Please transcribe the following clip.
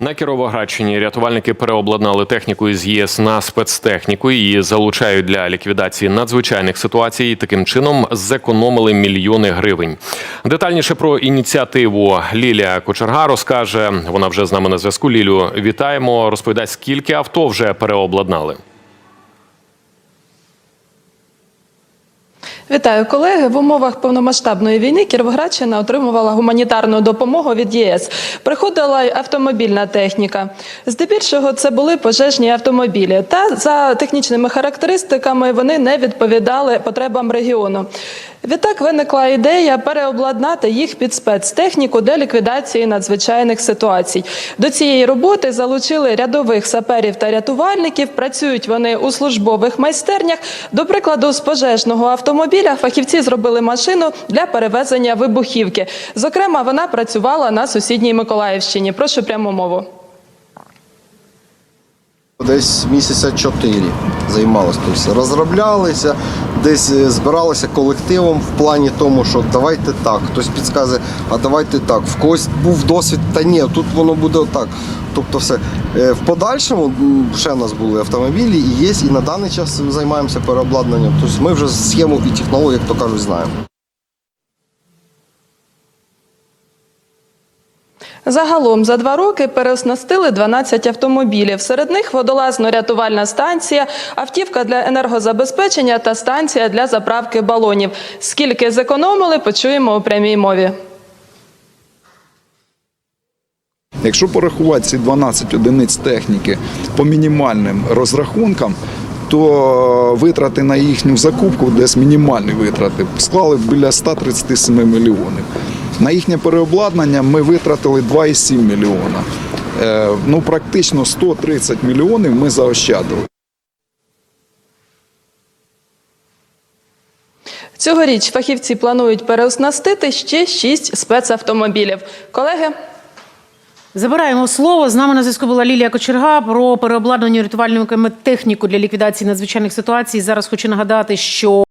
На Кіровоградщині рятувальники переобладнали техніку із ЄС на спецтехніку. Її залучають для ліквідації надзвичайних ситуацій. Таким чином зекономили мільйони гривень. Детальніше про ініціативу Лілія Кочерга розкаже. Вона вже з нами на зв'язку. Лілю, вітаємо. Розповідай, скільки авто вже переобладнали. Вітаю колеги. В умовах повномасштабної війни Кіровоградщина отримувала гуманітарну допомогу від ЄС. Приходила й автомобільна техніка. Здебільшого це були пожежні автомобілі. Та за технічними характеристиками вони не відповідали потребам регіону. Відтак виникла ідея переобладнати їх під спецтехніку для ліквідації надзвичайних ситуацій. До цієї роботи залучили рядових саперів та рятувальників. Працюють вони у службових майстернях. До прикладу, з пожежного автомобіля фахівці зробили машину для перевезення вибухівки. Зокрема, вона працювала на сусідній Миколаївщині. Прошу пряму мову. Десь місяця чотири займалися. Тобто розроблялися, десь е, збиралися колективом в плані тому, що давайте так. Хтось підказує, а давайте так. В когось був досвід, та ні, тут воно буде отак. Тобто все. Е, В подальшому ще в нас були автомобілі і є, і на даний час займаємося переобладнанням. Тобто ми вже схему і технологію, як то кажуть, знаємо. Загалом за два роки переоснастили 12 автомобілів. Серед них водолазно-рятувальна станція, автівка для енергозабезпечення та станція для заправки балонів. Скільки зекономили, почуємо у прямій мові. Якщо порахувати ці 12 одиниць техніки по мінімальним розрахункам, то витрати на їхню закупку, десь мінімальні витрати, склали біля 137 мільйонів. На їхнє переобладнання ми витратили 2,7 мільйона. Е, Ну, практично 130 мільйонів ми заощадили. Цьогоріч фахівці планують переоснастити ще 6 спецавтомобілів. Колеги, Забираємо слово. З нами на зв'язку була Лілія Кочерга про переобладнання рятувальниками техніку для ліквідації надзвичайних ситуацій. Зараз хочу нагадати, що